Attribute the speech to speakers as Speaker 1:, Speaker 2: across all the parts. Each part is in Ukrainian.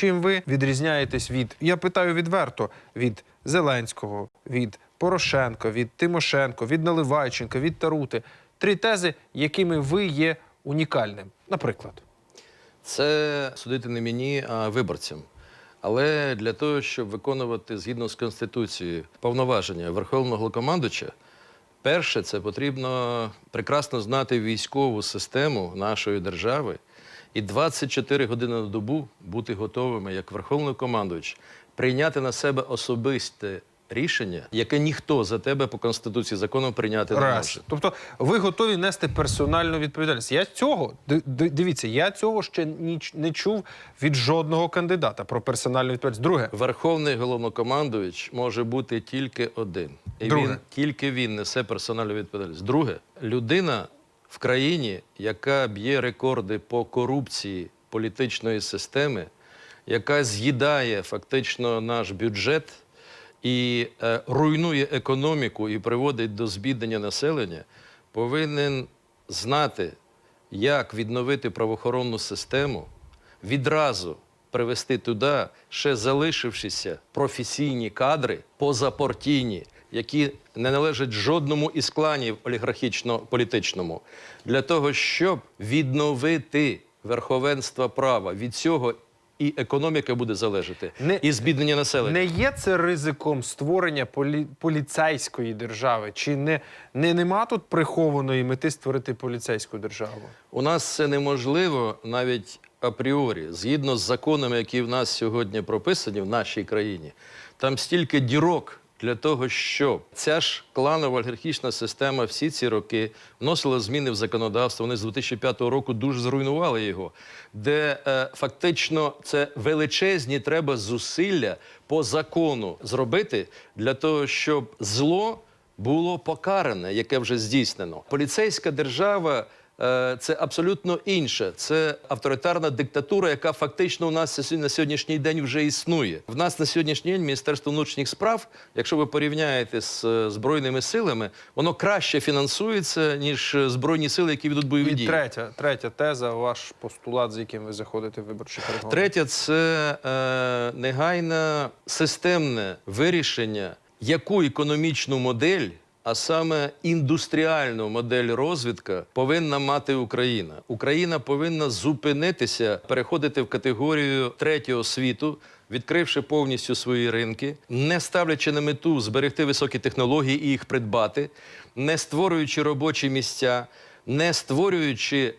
Speaker 1: Чим ви відрізняєтесь від, я питаю відверто, від Зеленського, від Порошенка, від Тимошенко, від Наливайченка, від Тарути? Три тези, якими ви є унікальним. Наприклад.
Speaker 2: Це судити не мені, а виборцям. Але для того, щоб виконувати згідно з Конституцією повноваження Верховного Головнокомандувача, перше, це потрібно прекрасно знати військову систему нашої держави і 24 години на добу бути готовими, як Верховний командувач, прийняти на себе особисте рішення, яке ніхто за тебе по Конституції законом прийняти не може.
Speaker 1: Тобто ви готові нести персональну відповідальність. Я цього ди- ди- дивіться, я цього ще ніч не чув від жодного кандидата про персональну відповідальність. Друге,
Speaker 2: Верховний головнокомандувач може бути тільки один. І
Speaker 1: Друге.
Speaker 2: він тільки він несе персональну відповідальність. Друге, людина в країні, яка б'є рекорди по корупції політичної системи, яка з'їдає фактично наш бюджет і е, руйнує економіку і приводить до збіднення населення, повинен знати, як відновити правоохоронну систему, відразу привести туди ще залишившися професійні кадри позапартійні, які не належать жодному із кланів олігархічно-політичному, для того, щоб відновити верховенство права. Від цього і економіка буде залежати,
Speaker 1: Не-
Speaker 2: і збіднення населення.
Speaker 1: не є це ризиком створення полі... поліцейської держави? Чи не, не нема тут прихованої мети створити поліцейську державу?
Speaker 2: У нас це неможливо навіть апріорі, згідно з законами, які в нас сьогодні прописані в нашій країні. Там стільки дірок для того, щоб ця ж кланова олігархічна система всі ці роки вносила зміни в законодавство. Вони з 2005 року дуже зруйнували його, де е, фактично це величезні треба зусилля по закону зробити для того, щоб зло було покаране, яке вже здійснено. Поліцейська держава. Е, Це абсолютно інше. Це авторитарна диктатура, яка фактично у нас на сьогоднішній день вже існує. В нас на сьогоднішній день Міністерство внутрішніх справ, якщо ви порівняєте з е, збройними силами, воно краще фінансується ніж е, збройні сили, які ведуть бойові
Speaker 1: І
Speaker 2: дії.
Speaker 1: третя, третя теза, ваш постулат, з яким ви заходите в виборчі перегони.
Speaker 2: Третє це е, негайне системне вирішення, яку економічну модель, а саме індустріальну модель розвідка повинна мати Україна. Україна повинна зупинитися, переходити в категорію третього світу. Відкривши повністю свої ринки, не ставлячи на мету зберегти високі технології і їх придбати, не створюючи робочі місця, не створюючи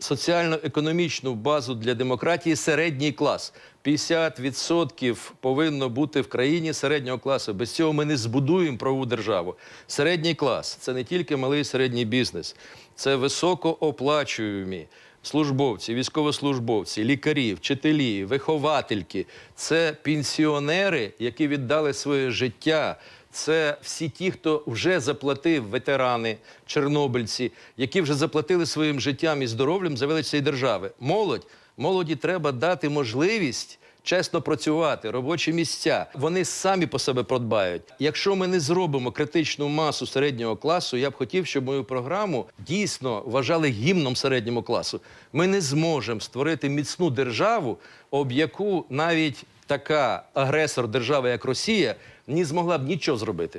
Speaker 2: соціально-економічну базу для демократії середній клас. 50% повинно бути в країні середнього класу. Без цього ми не збудуємо правову державу. Середній клас це не тільки малий середній бізнес, це високооплачуємі службовці, військовослужбовці, лікарі, вчителі, виховательки. Це пенсіонери, які віддали своє життя. Це всі ті, хто вже заплатив ветерани, чорнобильці, які вже заплатили своїм життям і здоров'ям за велич цієї держави. Молодь, молоді треба дати можливість чесно працювати, робочі місця. Вони самі по себе продбають. Якщо ми не зробимо критичну масу середнього класу, я б хотів, щоб мою програму дійсно вважали гімном середнього класу. Ми не зможемо створити міцну державу, об яку навіть така агресор держава, як Росія, не змогла б нічого зробити.